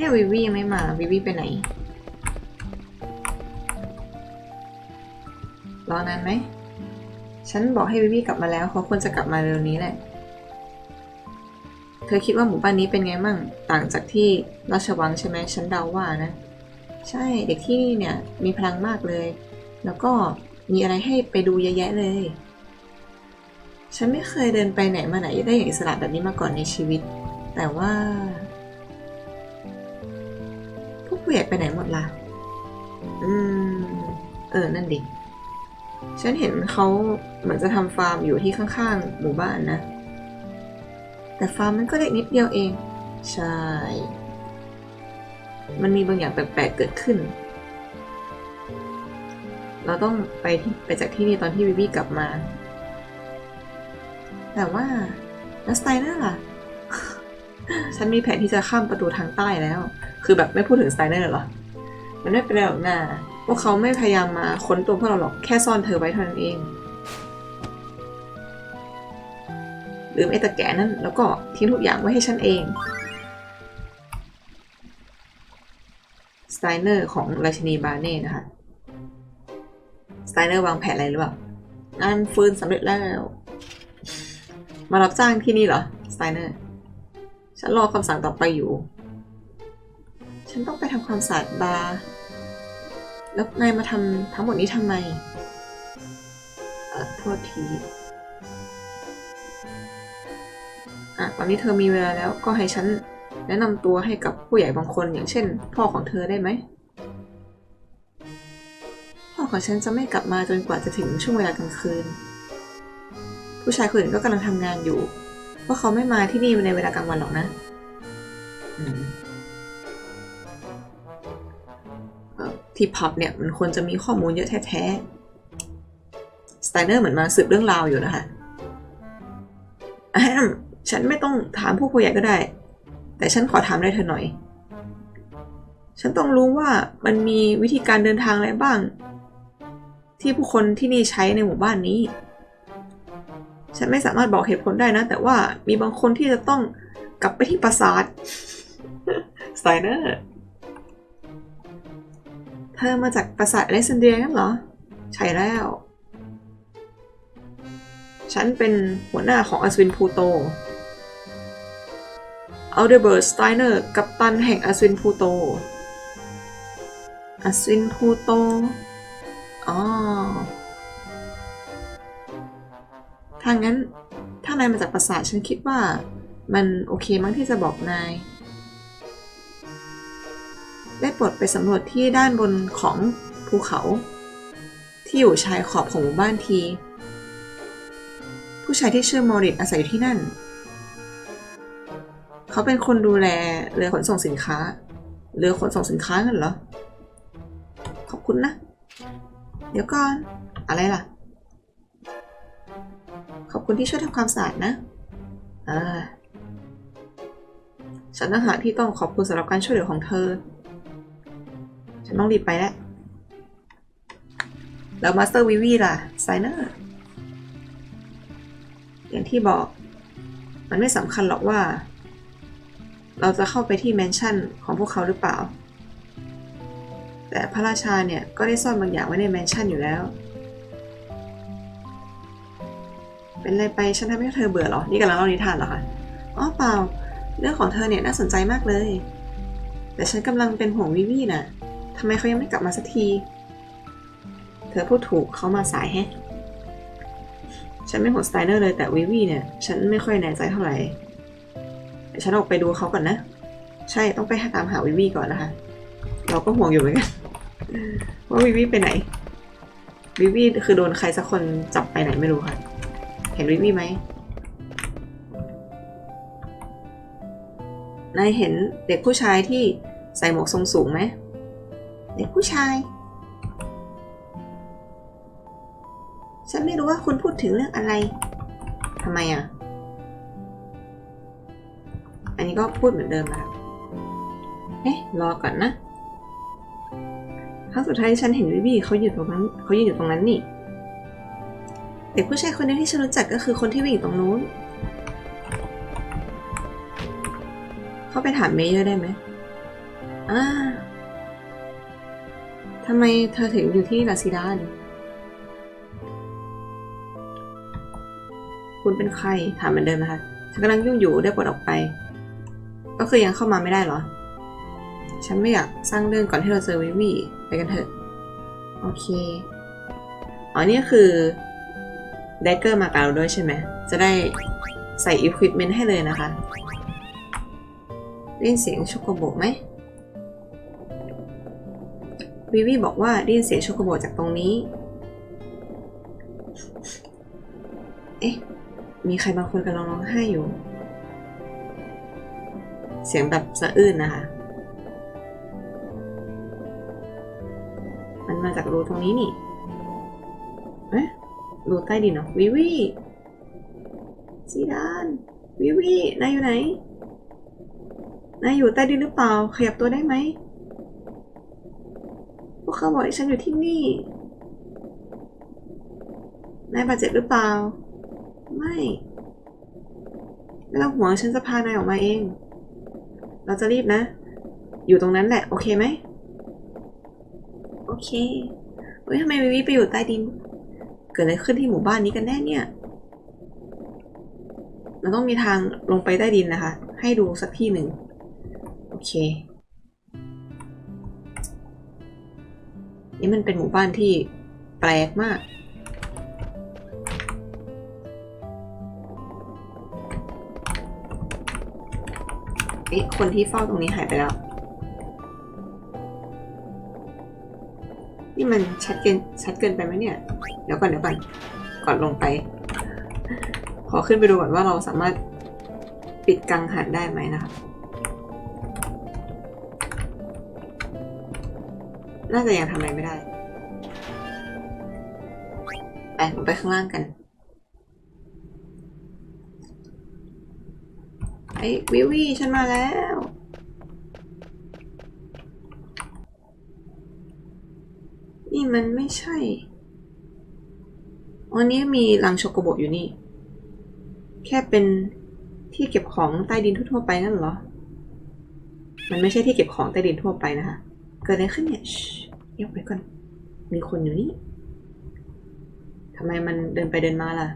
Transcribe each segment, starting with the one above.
เนี่ยวิวียังไม่มาวิวีไปไหน รอนานไหม ฉันบอกให้วิวีกลับมาแล้วเขาควรจะกลับมาเร็วนี้แหละ เธอคิดว่าหมู่บ้านนี้เป็นไงมั่ง ต่างจากที่ราชวังใช่ไหมฉันเดาว่านะ ใช่เด็กที่นี่เนี่ยมีพลังมากเลย แล้วก็มีอะไรให้ไปดูเยอะแยะเลย ฉันไม่เคยเดินไปไหนมาไหนได้อย่างอิสระแบบนี้มาก่อนในชีวิต แต่ว่า พวกผู้ใหญ่ไปไหนหมดล่ะ อืม เออ นั่นดิ ฉันเห็นเขาเหมือนจะทำฟาร์มอยู่ที่ข้างๆ หมู่บ้านนะ แต่ฟาร์มมันก็เล็กนิดเดียวเอง ใช่ มันมีบางอย่างแปลกๆ เกิดขึ้น เราต้องไปที่ไปจากที่นี่ตอนที่วิวีกลับมา แต่ว่าแล้วสไตเนอร์ล่ะ ฉันมีแผนที่จะข้ามประตูทางใต้แล้ว คือแบบไม่พูดถึงสไตเนอร์หรอ มันไม่เป็นไรหรอกนะพวกเขาไม่พยายามมาค้นตัวพวกเราหรอก แค่ซ่อนเธอไว้เท่านั้นเอง ลืมไอ้ตะแกนั้นแล้วก็ทิ้งทุกอย่างไว้ให้ฉันเอง สไตเนอร์ของราชินีบาเน่นะคะ สไตเนอร์วางแผนอะไรหรือเปล่างานฟื้นสำเร็จแล้ว มารับจ้างที่นี่เหรอ สไตเนอร์ ฉันรอคำสั่งต่อไปอยู่ ฉันต้องไปทำความสะอาดบาร์ แล้วนายมาทำทั้งหมดนี้ทำไม เออโทษที อะตอนนี้เธอมีเวลาแล้วก็ให้ฉันแนะนำตัวให้กับผู้ใหญ่บางคนอย่างเช่น พ่อของเธอได้ไหม พ่อของฉันจะไม่กลับมาจนกว่าจะถึงช่วงเวลากลางคืน ผู้ชายคนอื่นก็กำลังทำงานอยู่เพราะเขาไม่มาที่นี่ในเวลากลางวันหรอกนะ อืม ที่พับเนี่ยมันควรจะมีข้อมูลเยอะแท้ๆสไตเนอร์เหมือนมาสืบเรื่องราวอยู่นะคะแอมฉันไม่ต้องถามผู้ผู้ใหญ่ก็ได้ แต่ฉันขอถามได้เธอหน่อย ฉันต้องรู้ว่ามันมีวิธีการเดินทางอะไรบ้าง ที่ผู้คนที่นี่ใช้ในหมู่บ้านนี้ ฉันไม่สามารถบอกเหตุผลได้นะ แต่ว่ามีบางคนที่จะต้องกลับไปที่ปราสาทสไตเนอร์ เธอมาจากปราสาทอเล็กซานเดรียงั้นเหรอ ใช่แล้ว ฉันเป็นหัวหน้าของอัศวินพูโตอัลเดเบิร์ตสไตเนอร์ กัปตันแห่งอัศวินพูโตอัศวินพูโตอ๋อถ้างั้น ถ้านายมาจากปราสาทฉันคิดว่า มันโอเคมั้งที่จะบอกนาย ได้ปรดไปสำรวจที่ด้านบนของภูเขา ที่อยู่ชายขอบของหมู่บ้านที ผู้ชายที่ชื่อมอริสอาศัยอยู่ที่นั่น เขาเป็นคนดูแลเรือขนส่งสินค้า เรือขนส่งสินค้านั่นเหรอ ขอบคุณนะ เดี๋ยวก่อน อะไรล่ะ ขอบคุณที่ช่วยทำความสะอาดนะ อ่าฉันต่างหากที่ต้องขอบคุณสำหรับการช่วยเหลือของเธอ ฉันต้องรีบไปแล้ว แล้วมาสเตอร์วิวีล่ะไซเนอร์อย่างที่บอก มันไม่สำคัญหรอกว่า เราจะเข้าไปที่แมนชั่นของพวกเขาหรือเปล่า แต่พระราชาเนี่ยก็ได้ซ่อนบางอย่างไว้ในแมนชั่นอยู่แล้ว เป็นอะไรไปฉันทำให้เธอเบื่อหรอ นี่กำลังเล่านิทานเหรอคะอ๋อเปล่า เรื่องของเธอเนี่ยน่าสนใจมากเลย แต่ฉันกำลังเป็นห่วงวิวีน่ะ ทำไมเขายังไม่กลับมาสักที เธอพูดถูกเขามาสายแฮะ ฉันไม่ห่วงสไตเนอร์เลยแต่วิวีเนี่ย ฉันไม่ค่อยแน่ใจเท่าไหร่ฉันออกไปดูเขาก่อนนะ ใช่ต้องไปหาตามหาวิวีก่อนนะคะ เราก็ห่วงอยู่เหมือนกัน ว่าวิวีไปไหน วิวีคือโดนใครสักคนจับไปไหนไม่รู้ค่ะ เห็นวิวีไหมนายเห็นเด็กผู้ชายที่ใส่หมวกทรงสูงไหม เด็กผู้ชาย ฉันไม่รู้ว่าคุณพูดถึงเรื่องอะไรทำไมอะ อันนี้ก็พูดเหมือนเดิมนะครับเอ๊ะ รอก่อนนะครั้งสุดท้ายฉันเห็นวิวีเขาอยู่ตรงนั้นเขายืนอยู่ตรงนั้นนี่ เด็กผู้ชายคนเดียวที่ฉันรู้จักก็คือคนที่วิ่งตรงนู้น เขาไปถามเมเยอร์ได้ไหมอ่าำไมเธอถึงอยู่ที่ลาซิดาน คุณเป็นใคร ถามเหมือนเดิมนะคะฉันกำลังยุ่งอยู่ได้ปลดออกไป ก็คือยังเข้ามาไม่ได้เหรอ ฉันไม่อยากสร้างเรื่องก่อนที่เราเจอวิวีไปกันเถอะ โอเค อ๋อ นี่คือเดกเกอร์มากับเราด้วยใช่ไหม จะได้ใส่อุปกรณ์ให้เลยนะคะ ได้ยินเสียงโชโกโบไหม วิวีบอกว่าได้ยินเสียงโชโกโบจากตรงนี้ เอ๊ะ มีใครบางคนกำลังร้องไห้อยู่ เสียงแบบสะอื้นนะคะ มันมาจากรูตรงนี้นี่ เอ๊ะ รูใต้ดินเหรอวิวีซีดาน วิวีนายอยู่ไหน นายอยู่ใต้ดินหรือเปล่า ขยับตัวได้ไหม เขาบอกให้ฉันอยู่ที่นี่ นายบาดเจ็บหรือเปล่า ไม่ไม่ต้องห่วงฉันจะพานายออกมาเอง เราจะรีบนะ อยู่ตรงนั้นแหละ โอเคไหม โอเคเฮ้ยทำไมวิวิไปอยู่ใต้ดิน เกิดอะไรขึ้นที่หมู่บ้านนี้กันแน่เนี่ยมันต้องมีทางลงไปใต้ดินนะคะ ให้ดูสักที่หนึ่ง โอเค นี่มันเป็นหมู่บ้านที่แปลกมาก เอ๊ะ คนที่เฝ้าตรงนี้หายไปแล้ว นี่มันชัดเกินชัดเกินไปไหมเนี่ย เดี๋ยวก่อนเดี๋ยวก่อนก่อนลงไป ขอขึ้นไปดูก่อนว่าเราสามารถปิดกังหันได้ไหมนะคะ น่าจะยังทำอะไรไม่ได้ ไปไปข้างล่างกันไอ้วิวีฉันมาแล้ว นี่มันไม่ใช่อันนี้มีลังโชโกโบอยู่นี่ แค่เป็นที่เก็บของใต้ดินทั่วไปนั่นเหรอ มันไม่ใช่ที่เก็บของใต้ดินทั่วไปนะคะ กิดอะไรขึ้นเนี่ยยบไปก่อน มีคนอยู่นี่ทำไมมันเดินไปเดินมาล่ะ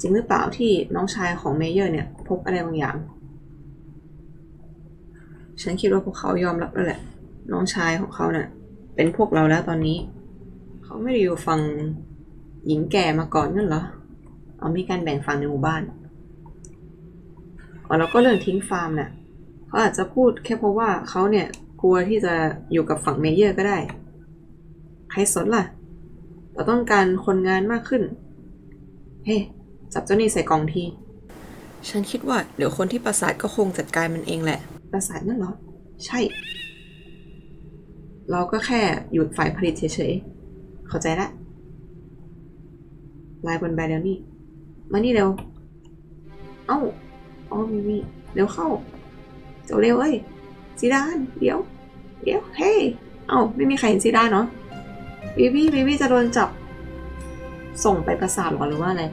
จริงหรือเปล่าที่น้องชายของเมเยอร์เนี่ยพบอะไรบางอย่าง ฉันคิดว่าพวกเขายอมรับแล้วแหละ น้องชายของเขาเนะ่ะ เป็นพวกเราแล้วตอนนี้ เขาไม่ได้อยู่ฝั่งหญิงแก่มาก่อนนั่นเหรอเอามีการแบ่งฝั่งในหมู่บ้านอ๋อแล้วก็เรื่องทิ้งฟาร์มน่ะ เขาอาจจะพูดแค่เพราะว่าเขาเนี่ยกลัวที่จะอยู่กับฝั่งเมเยอร์ก็ได้ ใครสนล่ะเราต้องการคนงานมากขึ้น เฮ้จับเจ้านี่ใส่กล่องที ฉันคิดว่าเดี๋ยวคนที่ประสาทก็คงจัดการมันเองแหละ ประสาทนั่นเหรอ ใช่ เราก็แค่หยุดฝ่ายผลิตเฉยๆ เข้าใจละ ลายบนใบแล้วนี่มานี่เร็ว เอ้า อ๋อมีมีเร็วเข้า เจ้าเร็วเอ้ยซีดาน เดี๋ยว เดี๋ยว เฮ้ยเอ้าไม่มีใครเห็นซีดานเนาะบีบี้บีบี้จะโดนจับ ส่งไปประสาทหรอหรือว่าอะไร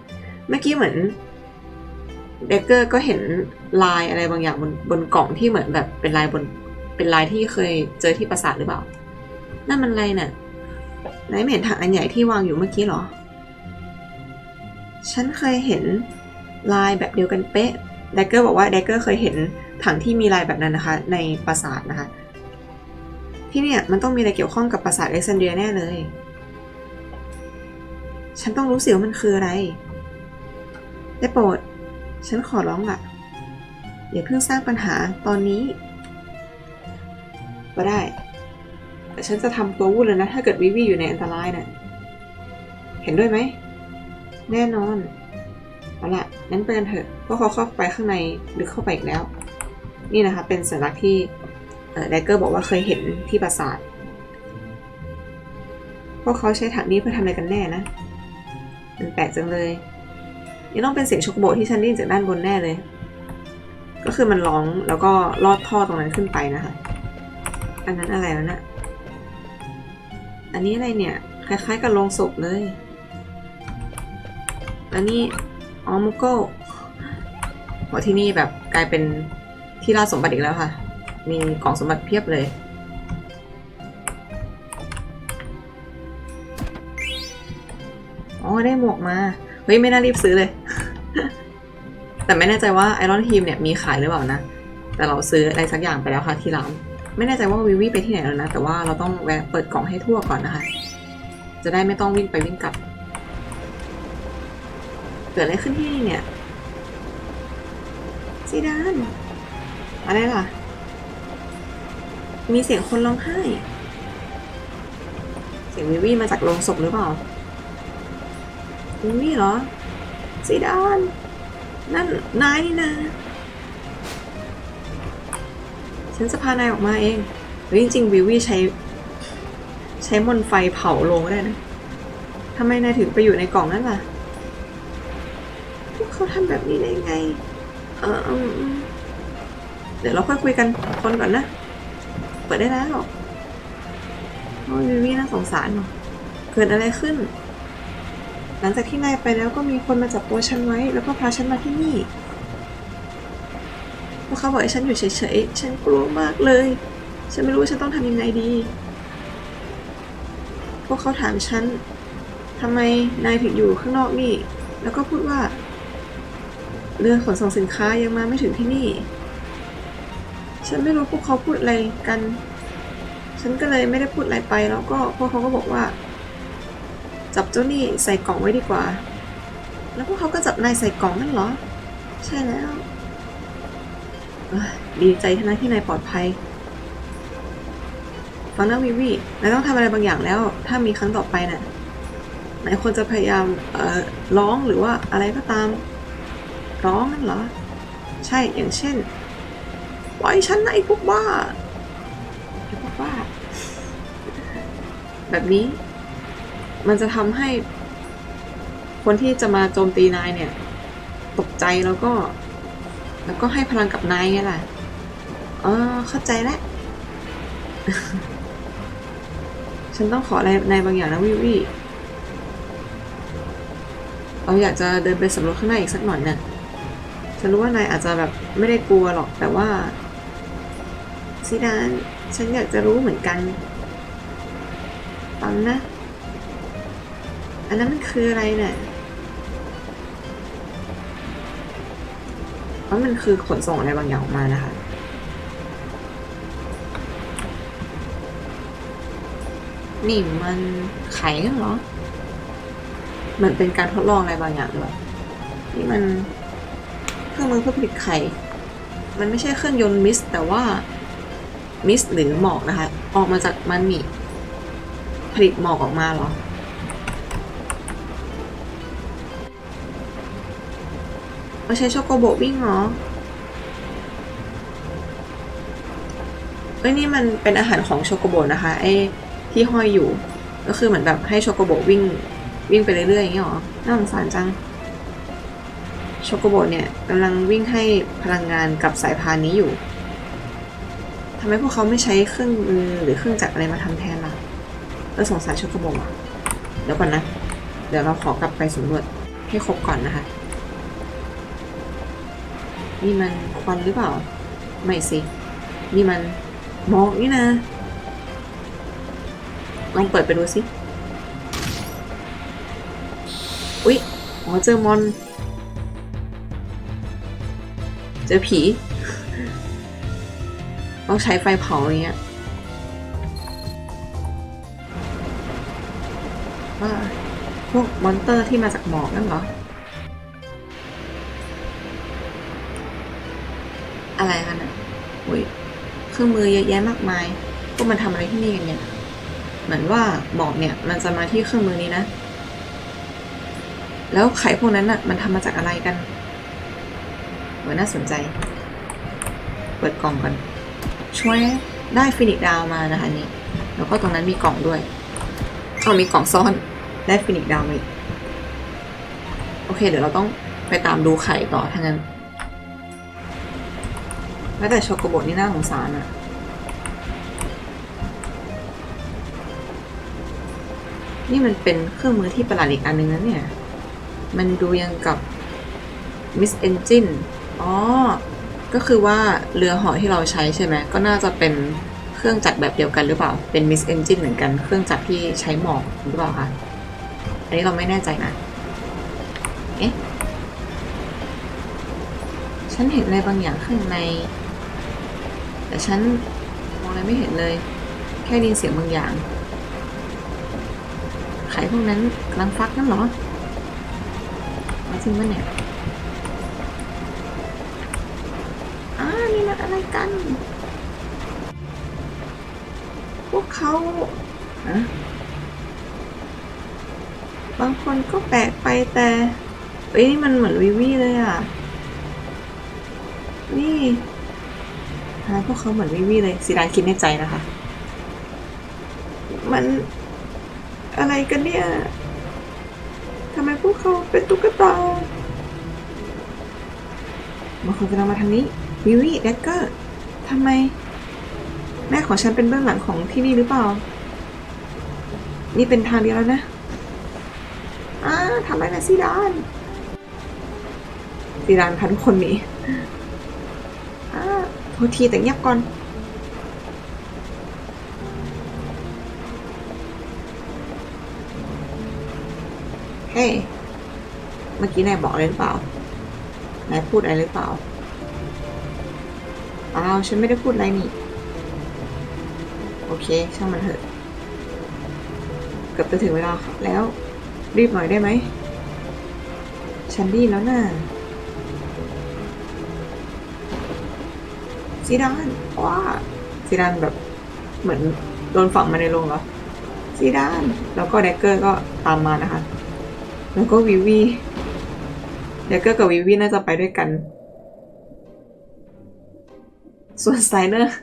เมื่อกี้เหมือนเดกเกอร์ก็เห็นลายอะไรบางอย่างบนบนกล่องที่เหมือนแบบเป็นลายบนเป็นลายที่เคยเจอที่ปราสาทหรือเปล่า นั่นมันอะไรน่ะไหนไม่เห็นถังอันใหญ่ที่วางอยู่เมื่อกี้หรอ ฉันเคยเห็นลายแบบเดียวกันเป๊ะเดกเกอร์บอกว่าเดกเกอร์เคยเห็น ถังที่มีลายแบบนั้นนะคะ ในปราสาทนะคะ ที่เนี่ยมันต้องมีอะไรเกี่ยวข้องกับปราสาทเอเซนเดียแน่เลย ฉันต้องรู้สิว่ามันคืออะไร ได้โปรด ฉันขอร้องล่ะ อย่าเพิ่งสร้างปัญหาตอนนี้ก็ได้ แต่ฉันจะทำตัววุ่นเลยนะ ถ้าเกิดวิวีอยู่ในอันตรายนะ่ะ เห็นด้วยไหม แน่นอน เอาละงั้นไปกันเถอะเพราะเขาเข้าไปข้างในลึกเข้าไปอีกแล้ว นี่นะคะเป็นสัญลักษณ์ที่เดกเกอร์บอกว่าเคยเห็นที่ปราสาท พวกเขาใช้ถังนี้เพื่อทำอะไรกันแน่นะ มันแปลกจังเลยนี่ต้องเป็นเสียงชกโบที่ฉันได้ยินจากด้านบนแน่เลย ก็คือมันร้องแล้วก็ลอดท่อตรงนั้นขึ้นไปนะคะ อันนั้นอะไรแล้วนะอันนี้อะไรเนี่ย คล้ายๆกับโลงศพเลย อันนี้อ๋อมุกโก้พอที่นี่แบบกลายเป็น ที่ราสมบัติอีกแล้วค่ะ มีกล่องสมบัติเพียบเลย อ๋อ ได้หมวกมา เฮ้ย ไม่น่ารีบซื้อเลย แต่ไม่แน่ใจว่าไอรอนทีมเนี่ยมีขายหรือเปล่านะ แต่เราซื้ออะไรสักอย่างไปแล้วค่ะที่ร้าน ไม่แน่ใจว่าวิวีไปที่ไหนแล้วนะ แต่ว่าเราต้องแวะเปิดกล่องให้ทั่วก่อนนะคะ จะได้ไม่ต้องวิ่งไปวิ่งกลับ เกิดอะไรขึ้นที่นี่เนี่ยซีดาน อะไรล่ะ มีเสียงคนร้องไห้ เสียงวิวีมาจากโรงศพหรือเปล่าวิวีเหรอซีดานนั่นนายนี่นะ ฉันจะพานายออกมาเองเฮ้ยจริงๆวิวีใช้ ใช้มนไฟเผาโลงก็ได้นะทำไมนายถึงไปอยู่ในกล่องนั่นล่ะ พวกเขาทำแบบนี้ได้ไง เอออืมอืม เดี๋ยวเราค่อยคุยกันคนก่อนนะ เปิดได้แล้วโอ้ยวิวีน่าสงสารเนาะเกิดอะไรขึ้น หลังจากที่นายไปแล้วก็มีคนมาจับตัวฉันไว้ แล้วก็พาฉันมาที่นี่พวกเขาบอกให้ฉันอยู่เฉยๆ ฉันกลัวมากเลย ฉันไม่รู้ว่าฉันต้องทำยังไงดี พวกเขาถามฉันทำไมนายถึงอยู่ข้างนอกนี่ แล้วก็พูดว่า เรือขนส่งสินค้ายังมาไม่ถึงที่นี่ ฉันไม่รู้พวกเขาพูดอะไรกัน ฉันก็เลยไม่ได้พูดอะไรไปแล้วก็พวกเขาก็บอกว่า จับเจ้านี่ใส่กล่องไว้ดีกว่า แล้วพวกเขาก็จับนายใส่กล่องนั่นเหรอ ใช่แล้ว ดีใจที่นะที่นายปลอดภัยฟังนะวิวีนายต้องทำอะไรบางอย่างแล้ว ถ้ามีครั้งต่อไปน่ะนายควรจะพยายามเอ่อร้องหรือว่าอะไรก็ตาม ร้องนั่นเหรอ ใช่อย่างเช่น ปล่อยฉันนะไอ้พวกบ้าไอ้พวกบ้า แบบนี้ มันจะทำให้ คนที่จะมาโจมตีนายเนี่ย ตกใจแล้วก็ แล้วก็ให้พลังกับนายไงล่ะเออเข้าใจแล้วฉันต้องขออะไรนายบางอย่างนะวิวีเราอยากจะเดินไปสำรวจข้างในอีกสักหน่อยน่ะฉันรู้ว่านายอาจจะแบบไม่ได้กลัวหรอกแต่ว่า ซิดาน ฉันอยากจะรู้เหมือนกันฟังนะ อันนั้นมันคืออะไรเนี่ยเพรามันคือขนส่งอะไรบางอย่างออกมานะคะ นี่มันไข่เหรอ เหมือนเป็นการทดลองอะไรบางอย่างเลยนี่มันเครื่องมือเพื่อผลิตไข่ มันไม่ใช่เครื่องยนต์มิส แต่ว่า มิสหรือหมอกนะคะ ออกมาจากมันนี่ผลิตหมอกออกมาหรอ เราใช้ช็อกโกโบวิ่งเหรอ เอ้ยนี่มันเป็นอาหารของช็อกโกโบนะคะไอ้ที่ห้อยอยู่ ก็คือเหมือนแบบให้ช็อกโกโบวิ่งวิ่งไปเรื่อยๆอย่างเงี้เหรอ น่าสงสารจังช็อกโกโบเนี่ยกำลังวิ่งให้พลังงานกับสายพานนี้อยู่ ทำไมพวกเขาไม่ใช้เครื่องมือหรือเครื่องจักรอะไรมาทำแทนล่ะเออสงสารชกโกโบอะเดี๋ยวก่อนนะ เดี๋ยวเราขอกลับไปสำรวจให้ครบก่อนนะคะ นี่มันควันหรือเปล่า ไม่สิ นี่มันหมอกนี่นะ ลองเปิดไปดูสิ อุ๊ยอ๋อเจอมอน เจอผี ต้องใช้ไฟเผาอย่างเงี้ยว่าพวกมอนเตอร์ที่มาจากหมอกนั่นเหรอ อะไรกันอะอุ้ยเครื่องมือเยอะแยะมากมายพวกมันทำอะไรที่นี่กันเนี่ยเหมือนว่าหมอกเนี่ยมันจะมาที่เครื่องมือนี้นะ แล้วไข่พวกนั้นอะมันทำมาจากอะไรกันเหมือนน่าสนใจ เปิดกล่องก่อน ช่วยได้ฟินิกดาวมานะคะนี่แล้วก็ตรงนั้นมีกล่องด้วยเอามีกล่องซ่อนได้ฟินิกดาวมาอีกโอเค เดี๋ยวเราต้องไปตามดูไข่ต่อทั้างนั้นแม้แต่ช็อกโกโบนี่น่าสงสารอะนี่มันเป็นเครื่องมือที่ประหลาดอีกอันนึงนะเนี่ย มันดูยังกับ Miss Engine อ๋อ ก็คือว่าเรือเหอที่เราใช้ใช่ไหมก็น่าจะเป็นเครื่องจักรแบบเดียวกันหรือเปล่า เป็นมิสเอนจินเหมือนกัน เครื่องจักรที่ใช้หมอกหรือเปล่าคะ อันนี้เราไม่แน่ใจนะ เอ๊ะ ฉันเห็นอะไรบางอย่างข้างใน แต่ฉันมองอะไรไม่เห็นเลย แค่ได้ยินเสียงบางอย่าง ไข่พวกนั้นกำลังฟักนั่นเหรอเอาจริงปะเนี่ย อะไรกัน พวกเขาฮะบางคนก็แปลกไปแต่เอ้ยนี่มันเหมือนวิวีเลยอะ นี่ฮะพวกเขาเหมือนวิวีเลยสีดานคิดในใจนะคะ มันอะไรกันเนี่ยทำไมพวกเขาเป็นตุ๊กตาบางคนกำลังมาทางนี้ วิวีแดกเกอร์ทำไม แม่ของฉันเป็นเบื้องหลังของที่นี่หรือเปล่า นี่เป็นทางเดียวแล้วนะอ้าทำอะไรนะซีดานซีดานพาทุกคนนีอ้าโทษทีแต่เงียบก่อนเฮ้เมื่อกี้นายบอกอะไรหรือเปล่านายพูดอะไรหรือเปล่า เปล่าฉันไม่ได้พูดอะไรนี่ โอเค ช่างมันเถอะ เกือบจะถึงเวลาแล้ว รีบหน่อยได้ไหม ฉันดีแล้วนะ่ะซีดานว้าซีดานแบบเหมือนโดนฝังมาในโรงเหรอซีดาน แล้วก็แดกเกอร์ก็ตามมานะคะ แล้วก็วิวีแดกเกอร์กับวิวีน่าจะไปด้วยกัน ส่วนสไตเนอร์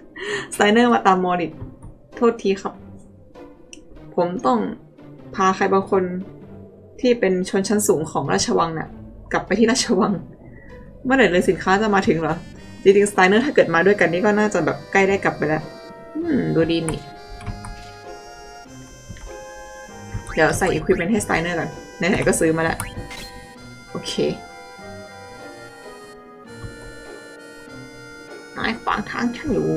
สไตเนอร์มาตามมอริดโทษทีครับ ผมต้องพาใครบางคนที่เป็นชนชั้นสูงของราชวังน่ะ กลับไปที่ราชวัง เมื่อไหร่เลยสินค้าจะมาถึงเหรอ จริงๆสไตเนอร์ถ้าเกิดมาด้วยกันนี่ก็น่าจะแบบใกล้ได้กลับไปแล้ว อืม ดูดีนี่ เดี๋ยวใส่อุปกรณ์ให้สไตเนอร์ก่อนไหนๆก็ซื้อมาแล้ว โอเค นายขวางทางฉันอยู่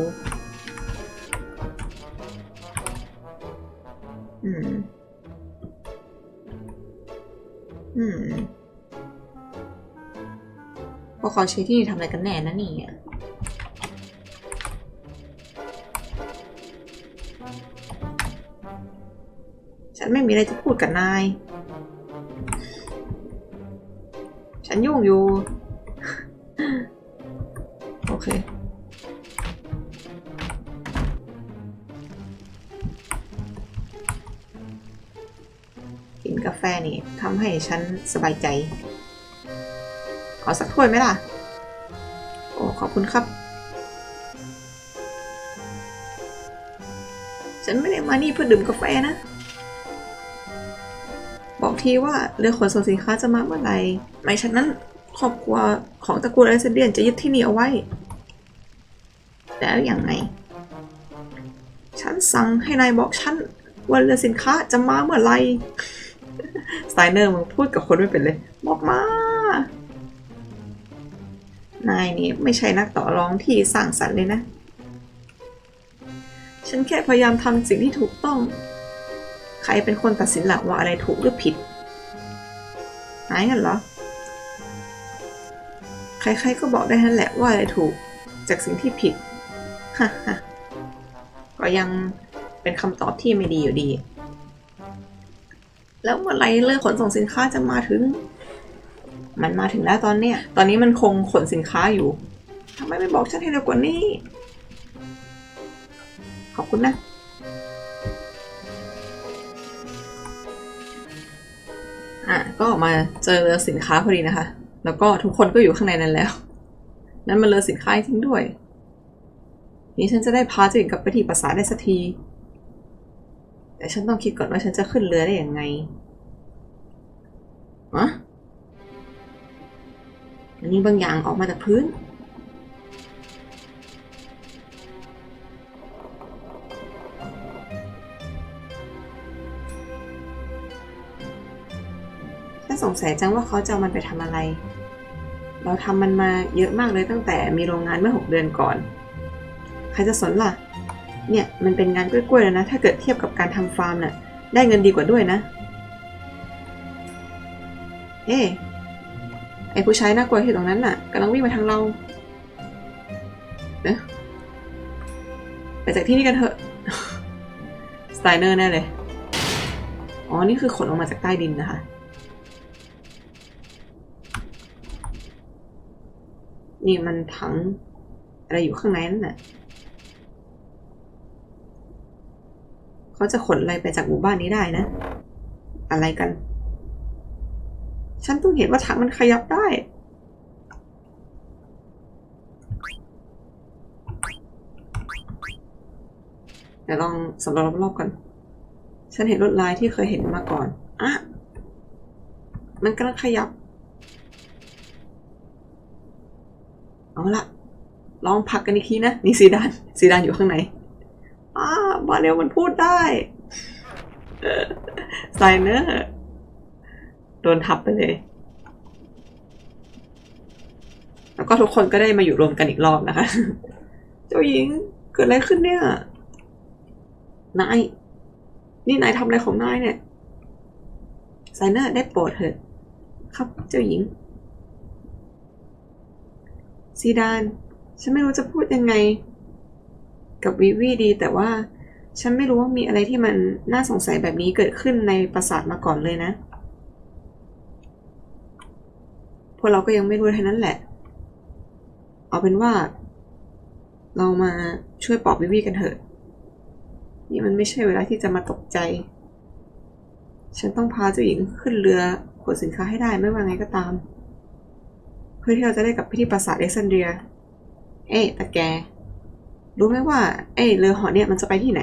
อืม อืมพวกเขาใช้ที่นี่ทำอะไรกันแน่นะนี่ยฉันไม่มีอะไรจะพูดกับนาย ฉันยุ่งอยู่ โอเค กาแฟนี่ทำให้ฉันสบายใจ ขอสักถ้วยไหมล่ะ โอ้ขอบคุณครับ ฉันไม่ได้มานี่เพื่อดื่มกาแฟนะ บอกทีว่าเรือขนส่งสินค้าจะมาเมื่อไหร่ไม่ฉะนั้นครอบครัวของตระกูลไอเซเดียนจะยึดที่นี่เอาไว้ แล้วอย่างไง ฉันสั่งให้นายบอกฉันว่าเรือสินค้าจะมาเมื่อไหร่ สไตเนอร์มึงพูดกับคนไม่เป็นเลย บอกมา นายนี่ไม่ใช่นักต่อรองที่สร้างสรรค์เลยนะ ฉันแค่พยายามทำสิ่งที่ถูกต้อง ใครเป็นคนตัดสินหลักว่าอะไรถูกหรือผิดนายงั้นเหรอ ใครๆก็บอกได้ทั้นแหละว่าอะไรถูกจากสิ่งที่ผิด ฮ่าฮ่าก็ยังเป็นคำตอบที่ไม่ดีอยู่ดี แล้วเมื่อไรเรือขนส่งสินค้าจะมาถึง มันมาถึงแล้วตอนเนี้ย ตอนนี้มันคงขนสินค้าอยู่ทำไมไม่บอกฉันให้เร็วกว่านี้ ขอบคุณนะ อะ ก็ออกมาเจอเรือสินค้าพอดีนะคะ แล้วก็ทุกคนก็อยู่ข้างในนั้นแล้ว นั่นมันเรือสินค้าจริงด้วย นี่ฉันจะได้พาจิงกลับไปที่ปราสาทได้สักที แต่ฉันต้องคิดก่อนว่าฉันจะขึ้นเรือได้อยังไงอะมันมีบางอย่างออกมาจากพื้น ฉันสงสัยจังว่าเขาจะเอามันไปทำอะไร เราทำมันมาเยอะมากเลยตั้งแต่มีโรงงานเมื่อ 6 เดือนก่อน ใครจะสนล่ะ เนี่ยมันเป็นงานกล้วยๆแล้วนะ ถ้าเกิดเทียบกับการทำฟาร์มน่ะได้เงินดีกว่าด้วยนะ เอ๊ไอผู้ชายน่ากลัวที่ตรงนั้นน่ะกำลังวิ่งมาทางเราเอ๊ะไปจากที่นี่กันเถอะสไตเนอร์แน่เลย อ๋อ นี่คือขนออกมาจากใต้ดินนะคะ นี่มันถังอะไรอยู่ข้างในนั่นน่ะ เขาจะขนอะไรไปจากหมู่บ้านนี้ได้นะ อะไรกัน ฉันเพิ่งเห็นว่าถังมันขยับได้ เดี๋ยวลองสำรวจรอบๆกัน ฉันเห็นลวดลายที่เคยเห็นมาก่อน อะ มันกำลังขยับ เอาละลองผักกันอีกทีนะ นี่ซีดานซีดานอยู่ข้างใน อ้าบาเรลมันพูดได้ไซเนอร์โดนทับไปเลย แล้วก็ทุกคนก็ได้มาอยู่รวมกันอีกรอบนะคะ เจ้าหญิงเกิดอะไรขึ้นเนี่ย นาย นี่นายทำอะไรของนายเนี่ยไซเนอร์ได้โปรดเถิดครับเจ้าหญิง ซีดาน ฉันไม่รู้จะพูดยังไง กับวิวีดี แต่ว่าฉันไม่รู้ว่ามีอะไรที่มันน่าสงสัยแบบนี้เกิดขึ้นในปราสาทมาก่อนเลยนะ พวกเราก็ยังไม่รู้เท่านั้นแหละ เอาเป็นว่า เรามาช่วยปอบวิวีกันเถอะ นี่มันไม่ใช่เวลาที่จะมาตกใจ ฉันต้องพาเจ้าหญิงขึ้นเรือขนสินค้าให้ได้ไม่ว่าไงก็ตาม เพื่อที่เราจะได้กลับไปที่ปราสาทเอ็กซานเดรีย เอ๊ะต่แก รู้ไหมว่าเอ้เรือหอเนี่ยมันจะไปที่ไหน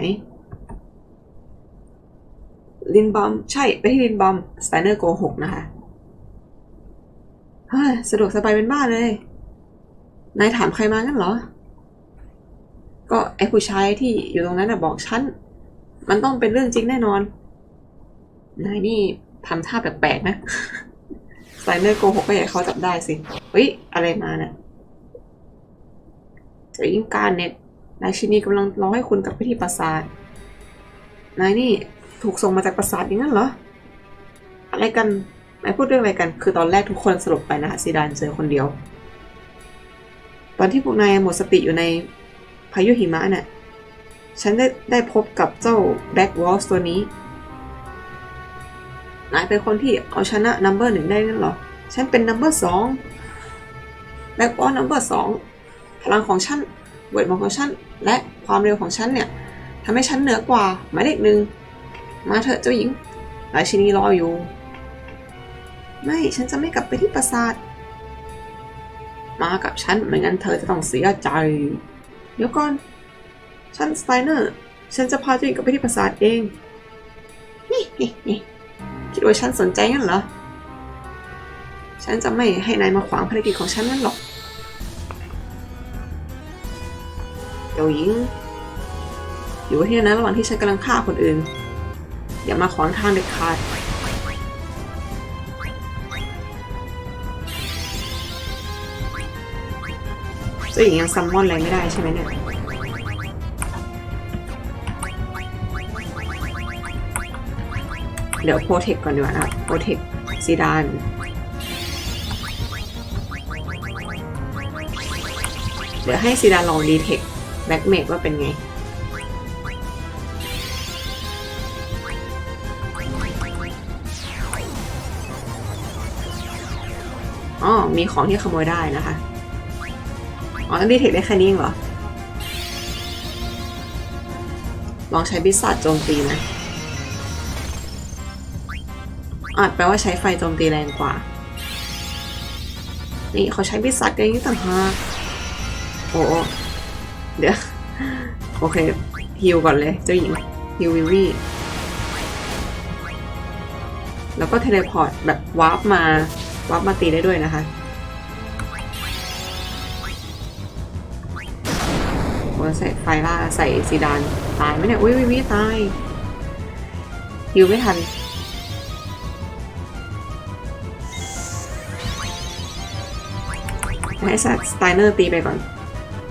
ลินบอม ใช่ ไปที่ลินบอม สไตเนอร์โกหกนะคะ เฮ้ย สะดวกสบายเป็นบ้าเลย นายถามใครมางั้นเหรอ ก็ไอ้ผู้ชายที่อยู่ตรงนั้นน่ะบอกฉัน มันต้องเป็นเรื่องจริงแน่นอน นายนี่ทำท่าแปลกๆนะ สไตเนอร์โกหกก็อยากเขาจับได้สิเฮ้ย อะไรมาเนี่ยจะยิ่งการเน็ต นายชินีกำลังรอให้คุณกลับไปที่ปราสาท นายนี่ถูกส่งมาจากปราสาทอย่างนั้นเหรอ อะไรกัน นายพูดเรื่องอะไรกัน คือตอนแรกทุกคนสลบไปนะคะซีดานเจอคนเดียว ตอนที่พวกนายหมดสติอยู่ในพายุหิมะเนี่ยฉันได้ได้พบกับเจ้าแบ็กวอลส์ตัวนี้ นายเป็นคนที่เอาชนะนัมเบอร์หนึ่งได้นั่นเหรอ ฉันเป็นนัมเบอร์สองแบ็กวอลนัมเบอร์สองพลังของฉัน เวทมนต์ของฉันและความเร็วของฉันเนี่ยทำให้ฉันเหนือกว่าหมายเลขหนึ่งมาเถอะเจ้าหญิงราชินีรออยู่ ไม่ฉันจะไม่กลับไปที่ปราสาท มากับฉันไม่งั้นเธอจะต้องเสียใจ เดี๋ยวก่อน ฉันสไตเนอร์ ฉันจะพาเจ้าหญิงกลับไปที่ปราสาทเองนี่นี่นี่คิดว่าฉันสนใจงั้นเหรอ ฉันจะไม่ให้นายมาขวางภารกิจของฉันนั่นหรอก จ้าหญิง อยู่ที่นั้นระหว่างที่ฉันกำลังฆ่าคนอื่น อย่ามาขวางทางเด็ดขาดเจ้าหญิงยังซัมมอนอะไรไม่ได้ใช่ไหมเนี่ยเดี๋ยวโปรเทคก่อนดีกว่านะโปรเทคซีดานเดี๋ยวให้ซีดานลองดีเทค แบ็กเมกว่าเป็นไง อ๋อ มีของที่ขโมยได้นะคะ อ๋อต้องดีเทคได้แค่นี้เองเหรอ ลองใช้บิสซัตโจมตีนะอาจแปลว่าใช้ไฟโจมตีแรงกว่า นี่เขาใช้บิสซัตกันอย่างนี้ต่างหากโอ้โอ้ เดี๋ยว โอเคฮิวก่อนเลย เจ้าหญิงฮิววิวี่แล้วก็เทเลพอร์ตแบบวาร์ปมาวาร์ปมาตีได้ด้วยนะคะ โอ้ใส่ไฟล่าใส่ซีดานตายไหมเนี่ย อุ้ยวิวีตายฮิวไม่ทันให้สไตเนอร์ตีไปก่อน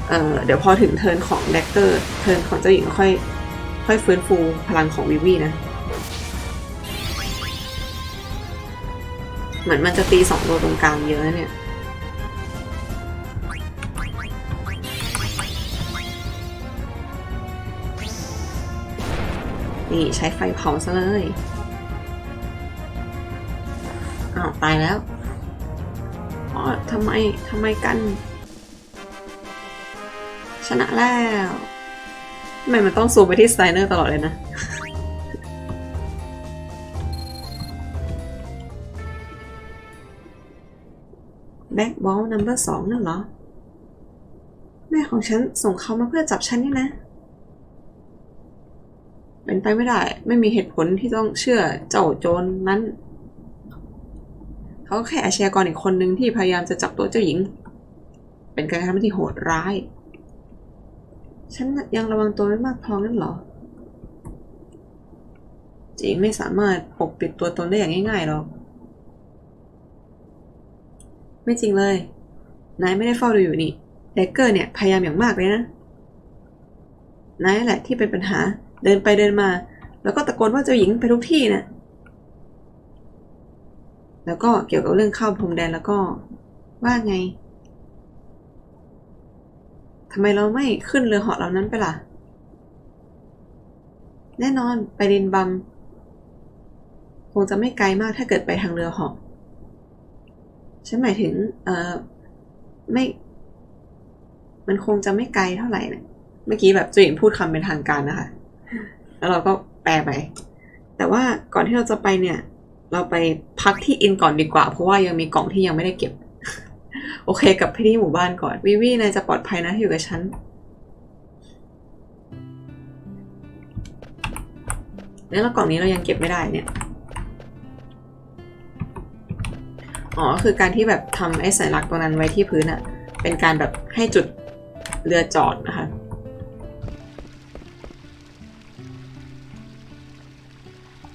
เเดี๋ยวพอถึงเทิร์นของแดกเกอร์ เทิร์นของเจ้าหญิงก็ค่อยค่อยฟื้นฟูพลังของวิวีนะ เหมือนมันจะตีสองตัวตรงกลางเยอะนะเนี่ยนี่ใช้ไฟเผาซะเลย อ้าว ตายแล้ว อ๋อทำไม ทำไมกัน ชนะแล้วทำไมมันต้องซูมไปที่สไตเนอร์ตลอดเลยนะ แบ็กบอลนัมเบอร์สองนั่นเหรอ แม่ของฉันส่งเขามาเพื่อจับฉันนี่นะ เป็นไปไม่ได้ ไม่มีเหตุผลที่ต้องเชื่อเจ้าโจรนนั้น เขาแค่อาชญากรอีกคนหนึ่งที่พยายามจะจับตัวเจ้าหญิง เป็นการกระทำที่โหดร้าย ฉันยังระวังตัวไม่มากพอนั่นหรอจิงไม่สามารถปกปิดตัวตนได้อย่างง่ายๆหรอก ไม่จริงเลย นายไม่ได้เฝ้าดูอยู่นี่เดกเกอร์เนี่ยพยายามอย่างมากเลยนะ นายแหละที่เป็นปัญหา เดินไปเดินมา แล้วก็ตะโกนว่าเจ้าหญิงไปทุกที่น่ะ แล้วก็เกี่ยวกับเรื่องเข้าพรมแดนแล้วก็ ว่าไง ทำไมเราไม่ขึ้นเรือเหาะเหลำนั้นไปล่ะ แน่นอนไปดินบัมคงจะไม่ไกลมากถ้าเกิดไปทางเรือเหาะฉันหมายถึง เออไม่ มันคงจะไม่ไกลเท่าไหร่นะเมื่อกี้แบบจ้าหญิงพูดคำเป็นทางการนะคะ แล้วเราก็แปลไป แต่ว่าก่อนที่เราจะไปเนี่ย เราไปพักที่อินก่อนดีกว่า เพราะว่ายังมีกล่องที่ยังไม่ได้เก็บ โอเคกับพี่ที่หมู่บ้านก่อน วิวีนายจะปลอดภัยนะอยู่กับฉันแล้วกล่องนี้เรายังเก็บไม่ได้เนี่ย อ๋อ คือการที่แบบทำไอ้สัญลักษณ์ตรงนั้นไว้ที่พื้นอะเป็นการแบบให้จุดเรือจอดนะคะ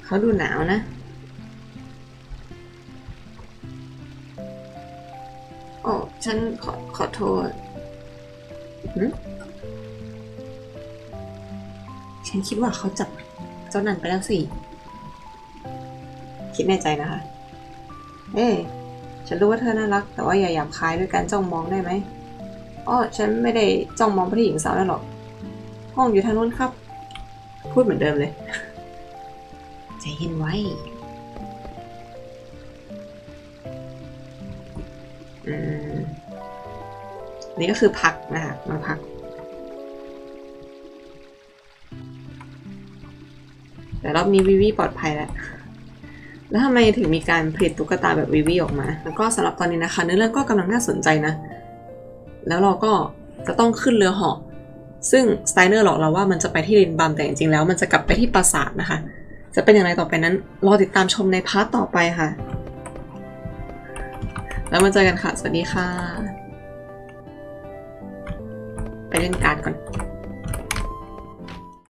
เขาดูหนาวนะ โอ้ฉันขอขอโทษหึฉันคิดว่าเขาจับเจ้านันไปแล้วสิ คิดในใจนะคะ เอ้ฉันรู้ว่าเธอน่ารัก แต่ว่าอย่าหยาบคายด้วยการจ้องมองได้ไหมอ๋อฉันไม่ได้จ้องมองไปที่หญิงสาวนั่นหรอก ห้องอยู่ทางนู้นครับ พูดเหมือนเดิมเลย ใจเย็นไว้ นี่ก็คือพักนะคะมาพัก แต่รอบนี้วิวีปลอดภัยแล้ว แล้วทำไมถึงมีการผลิตตุ๊กตาแบบวิวีออกมา แล้วก็สำหรับตอนนี้นะคะเนื้อเรื่องก็กำลังน่าสนใจนะ แล้วเราก็จะต้องขึ้นเรือเหาะซึ่งสไตเนอร์หลอกเราว่ามันจะไปที่รินบัมแต่จริงๆแล้วมันจะกลับไปที่ปราสาทนะคะ จะเป็นอย่างไรต่อไปนั้น รอติดตามชมในพาร์ทต่อไปค่ะ แล้วมาเจอกันค่ะ สวัสดีค่ะ เล่นการ์ดก่อน